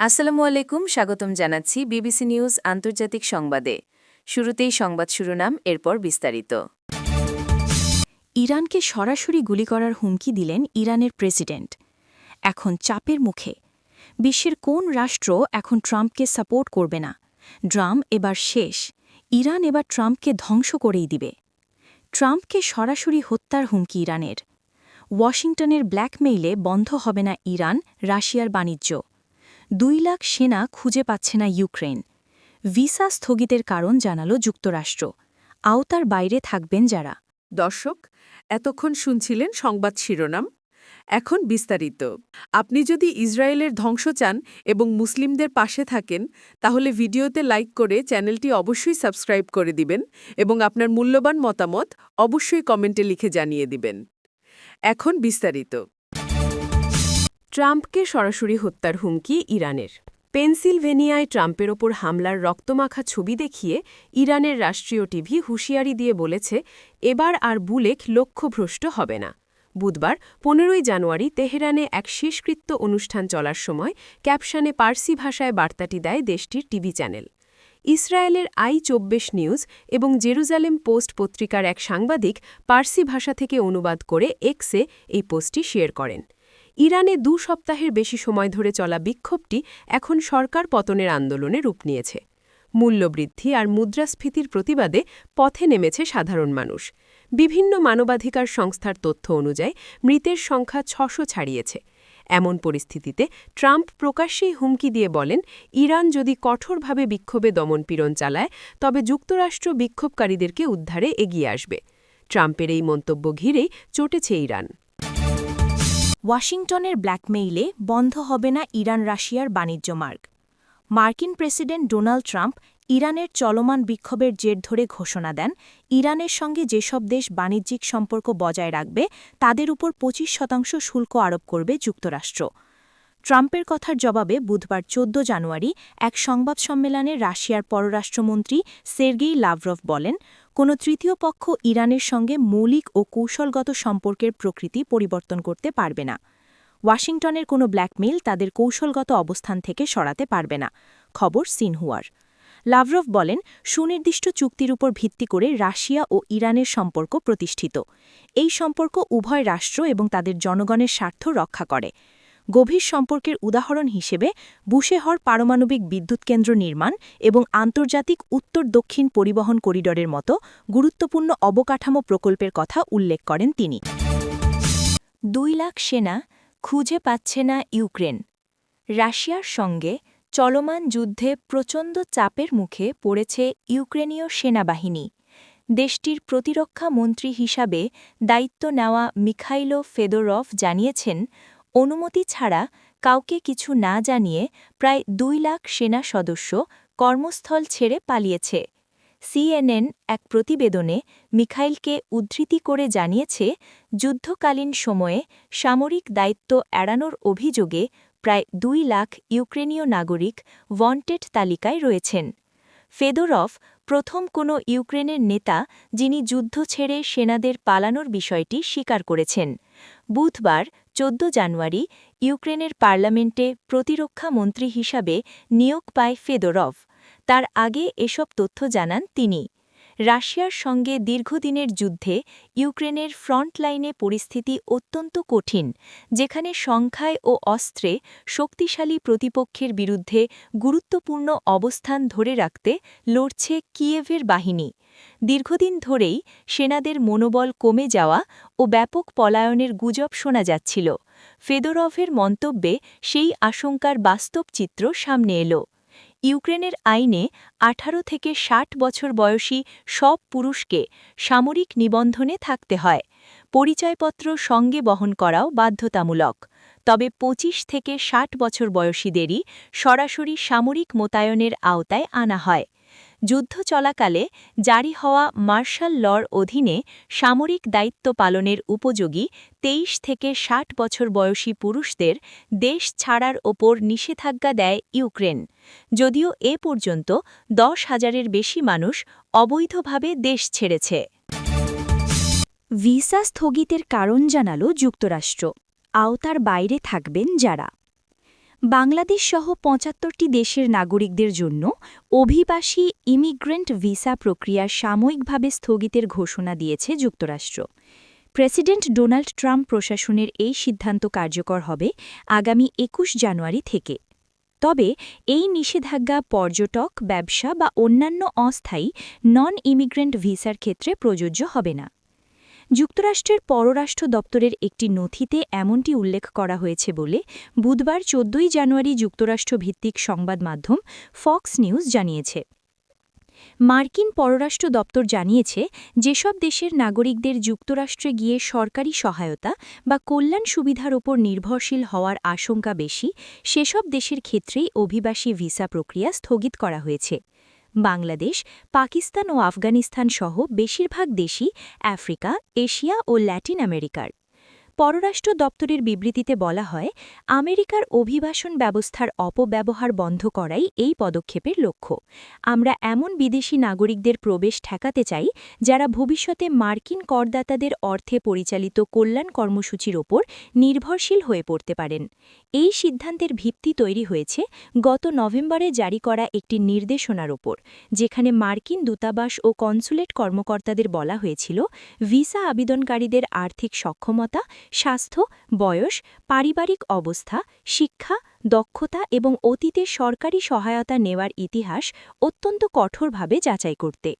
আসসালামু আলাইকুম, স্বাগতম জানাচ্ছি বিবিসি নিউজ আন্তর্জাতিক সংবাদে। শুরুতেই সংবাদ শিরোনাম, এরপর বিস্তারিত। ইরানকে সরাসরি গুলি করার হুমকি দিলেন ইরানের প্রেসিডেন্ট। এখন চাপের মুখে। বিশ্বের কোন রাষ্ট্র এখন ট্রাম্পকে সাপোর্ট করবে না? ড্রাম এবার শেষ। ইরান এবার ট্রাম্পকে ধ্বংস করেই দিবে। ট্রাম্পকে সরাসরি হত্যার হুমকি ইরানের। ওয়াশিংটনের ব্ল্যাকমেইলে বন্ধ হবে না ইরান, রাশিয়ার বাণিজ্য। দুই লাখ সেনা খুঁজে পাচ্ছে না ইউক্রেন ভিসা স্থগিতের কারণ জানাল যুক্তরাষ্ট্র। আওতার বাইরে থাকবেন যারা। দর্শক, এতক্ষণ শুনছিলেন সংবাদ শিরোনাম। এখন বিস্তারিত। আপনি যদি ইসরায়েলের ধ্বংস চান এবং মুসলিমদের পাশে থাকেন, তাহলে ভিডিওতে লাইক করে চ্যানেলটি অবশ্যই সাবস্ক্রাইব করে দিবেন এবং আপনার মূল্যবান মতামত অবশ্যই কমেন্টে লিখে জানিয়ে দিবেন। এখন বিস্তারিত। ট্রাম্পকে সরাসরি হত্যার হুমকি ইরানের। পেনসিলভেনিয়ায় ট্রাম্পের ওপর হামলার রক্তমাখা ছবি দেখিয়ে ইরানের রাষ্ট্রীয় টিভি হুঁশিয়ারি দিয়ে বলেছে, এবার আর বুলেক লক্ষ্যভ্রষ্ট হবে না। বুধবার, পনেরোই জানুয়ারি, তেহরানে এক শেষকৃত্য অনুষ্ঠান চলার সময় ক্যাপশনে পার্সি ভাষায় বার্তাটি দেয় দেশটির টিভি চ্যানেল। ইসরায়েলের আই চব্বিশ নিউজ এবং জেরুজালেম পোস্ট পত্রিকার এক সাংবাদিক পার্সি ভাষা থেকে অনুবাদ করে এক্সে এই পোস্টটি শেয়ার করেন। ইরানে দু সপ্তাহের বেশি সময় ধরে চলা বিক্ষোভটি এখন সরকার পতনের আন্দোলনে রূপ নিয়েছে। মূল্যবৃদ্ধি আর মুদ্রাস্ফীতির প্রতিবাদে পথে নেমেছে সাধারণ মানুষ। বিভিন্ন মানবাধিকার সংস্থার তথ্য অনুযায়ী মৃতের সংখ্যা ছশো ছাড়িয়েছে। এমন পরিস্থিতিতে ট্রাম্প প্রকাশ্যেই হুমকি দিয়ে বলেন, ইরান যদি কঠোরভাবে বিক্ষোভে দমনপীড়ন চালায়, তবে যুক্তরাষ্ট্র বিক্ষোভকারীদেরকে উদ্ধারে এগিয়ে আসবে। ট্রাম্পের এই মন্তব্য ঘিরেই চটেছে ইরান। ওয়াশিংটনের ব্ল্যাকমেইলে বন্ধ হবে না ইরান রাশিয়ার বাণিজ্য মার্গ। মার্কিন প্রেসিডেন্ট ডোনাল্ড ট্রাম্প ইরানের চলমান বিক্ষোভের জের ধরে ঘোষণা দেন, ইরানের সঙ্গে যেসব দেশ বাণিজ্যিক সম্পর্ক বজায় রাখবে, তাদের উপর ২৫ শতাংশ শুল্ক আরোপ করবে যুক্তরাষ্ট্র। ট্রাম্পের কথার জবাবে বুধবার ১৪ জানুয়ারি এক সংবাদ সম্মেলনে রাশিয়ার পররাষ্ট্রমন্ত্রী সের্গেই লাভরভ বলেন কোনো তৃতীয় পক্ষ ইরানের সঙ্গে মৌলিক ও কৌশলগত সম্পর্কের প্রকৃতি পরিবর্তন করতে পারবে না। ওয়াশিংটনের কোনো ব্ল্যাকমেইল তাদের কৌশলগত অবস্থান থেকে সরাতে পারবে না, খবর সিনহুয়ার। লাভরভ বলেন, সুনির্দিষ্ট চুক্তির উপর ভিত্তি করে রাশিয়া ও ইরানের সম্পর্ক প্রতিষ্ঠিত। এই সম্পর্ক উভয় রাষ্ট্র এবং তাদের জনগণের স্বার্থ রক্ষা করে। গভীর সম্পর্কের উদাহরণ হিসেবে বুশেহর পারমাণবিক বিদ্যুৎ কেন্দ্র নির্মাণ এবং আন্তর্জাতিক উত্তর দক্ষিণ পরিবহন করিডরের মতো গুরুত্বপূর্ণ অবকাঠামো প্রকল্পের কথা উল্লেখ করেন তিনি। দুই লাখ সেনা খুঁজে পাচ্ছে না ইউক্রেন। রাশিয়ার সঙ্গে চলমান যুদ্ধে প্রচণ্ড চাপের মুখে পড়েছে ইউক্রেনীয় সেনাবাহিনী। দেশটির প্রতিরক্ষা মন্ত্রী হিসাবে দায়িত্ব নেওয়া মিখাইলো ফেদোরভ জানিয়েছেন অনুমতি ছাড়া কাউকে কিছু না জানিয়ে প্রায় দুই লাখ সেনা সদস্য কর্মস্থল ছেড়ে পালিয়েছে। সিএনএন এক প্রতিবেদনে মিখাইলকে উদ্ধৃতি করে জানিয়েছে, যুদ্ধকালীন সময়ে সামরিক দায়িত্ব এড়ানোর অভিযোগে প্রায় দুই লাখ ইউক্রেনীয় নাগরিক ওয়ান্টেড তালিকায় রয়েছেন। ফেদোরফ প্রথম কোনো ইউক্রেনের নেতা যিনি যুদ্ধ ছেড়ে সেনাদের পালানোর বিষয়টি স্বীকার করেছেন। বুধবার ১৪ জানুয়ারি ইউক্রেনের পার্লামেন্টে প্রতিরক্ষা মন্ত্রী হিসাবে নিয়োগ পায় ফেদোরভ। তার আগে এসব তথ্য জানান তিনি। রাশিয়ার সঙ্গে দীর্ঘদিনের যুদ্ধে ইউক্রেনের ফ্রন্টলাইনে পরিস্থিতি অত্যন্ত কঠিন, যেখানে সংখ্যায় ও অস্ত্রে শক্তিশালী প্রতিপক্ষের বিরুদ্ধে গুরুত্বপূর্ণ অবস্থান ধরে রাখতে লড়ছে কিয়েভের বাহিনী। দীর্ঘদিন ধরেই সেনাদের মনোবল কমে যাওয়া ও ব্যাপক পলায়নের গুজব শোনা যাচ্ছিল। ফেদোরভের মন্তব্যে সেই আশঙ্কার বাস্তব চিত্র সামনে এলো। ইউক্রেনের আইনে ১৮ থেকে ৬০ বছর বয়সী সব পুরুষকে সামরিক নিবন্ধনে থাকতে হয়। পরিচয়পত্র সঙ্গে বহন করাও বাধ্যতামূলক। তবে ২৫ থেকে ৬০ বছর বয়সীদেরই সরাসরি সামরিক মোতায়নের আওতায় আনা হয়। যুদ্ধ চলাকালে জারি হওয়া মার্শাল লর অধীনে সামরিক দায়িত্ব পালনের উপযোগী ২৩ থেকে ৬০ বছর বয়সী পুরুষদের দেশ ছাড়ার ওপর নিষেধাজ্ঞা দেয় ইউক্রেন। যদিও এ পর্যন্ত দশ হাজারের বেশি মানুষ অবৈধভাবে দেশ ছেড়েছে। ভিসা স্থগিতের কারণ জানাল যুক্তরাষ্ট্র। আওতার বাইরে থাকবেন যারা। বাংলাদেশ সহ পঁচাত্তরটি দেশের নাগরিকদের জন্য অভিবাসী ইমিগ্রেন্ট ভিসা প্রক্রিয়া সাময়িকভাবে স্থগিতের ঘোষণা দিয়েছে যুক্তরাষ্ট্র। প্রেসিডেন্ট ডোনাল্ড ট্রাম্প প্রশাসনের এই সিদ্ধান্ত কার্যকর হবে আগামী একুশ জানুয়ারি থেকে। তবে এই নিষেধাজ্ঞা পর্যটক, ব্যবসা বা অন্যান্য অস্থায়ী নন ইমিগ্রেন্ট ভিসার ক্ষেত্রে প্রযোজ্য হবে না। যুক্তরাষ্ট্রের পররাষ্ট্র দপ্তরের একটি নথিতে এমনটি উল্লেখ করা হয়েছে বলে বুধবার চোদ্দই জানুয়ারি যুক্তরাষ্ট্র ভিত্তিক সংবাদ মাধ্যম ফক্স নিউজ জানিয়েছে। মার্কিন পররাষ্ট্র দপ্তর জানিয়েছে, যেসব দেশের নাগরিকদের যুক্তরাষ্ট্রে গিয়ে সরকারি সহায়তা বা কল্যাণ সুবিধার ওপর নির্ভরশীল হওয়ার আশঙ্কা বেশি, সেসব দেশের ক্ষেত্রেই অভিবাসী ভিসা প্রক্রিয়া স্থগিত করা হয়েছে। বাংলাদেশ পাকিস্তান ও আফগানিস্তান সহ বেশিরভাগ দেশই আফ্রিকা এশিয়া ও ল্যাটিন আমেরিকার। পররাষ্ট্র দপ্তরের বিবৃতিতে বলা হয়, আমেরিকার অভিবাসন ব্যবস্থার অপব্যবহার বন্ধ করাই এই পদক্ষেপের লক্ষ্য। আমরা এমন বিদেশি নাগরিকদের প্রবেশ ঠেকাতে চাই, যারা ভবিষ্যতে মার্কিন করদাতাদের অর্থে পরিচালিত কল্যাণ কর্মসূচির ওপর নির্ভরশীল হয়ে পড়তে পারেন। এই সিদ্ধান্তের ভিত্তি তৈরি হয়েছে গত নভেম্বরে জারি করা একটি নির্দেশনার ওপর, যেখানে মার্কিন দূতাবাস ও কনসুলেট কর্মকর্তাদের বলা হয়েছিল, ভিসা আবেদনকারীদের আর্থিক সক্ষমতা স্বাস্থ্য, বয়স, পারিবারিক অবস্থা, শিক্ষা, দক্ষতা এবং অতীতে সরকারি সহায়তা নেওয়ার ইতিহাস অত্যন্ত কঠোরভাবে যাচাই করতে।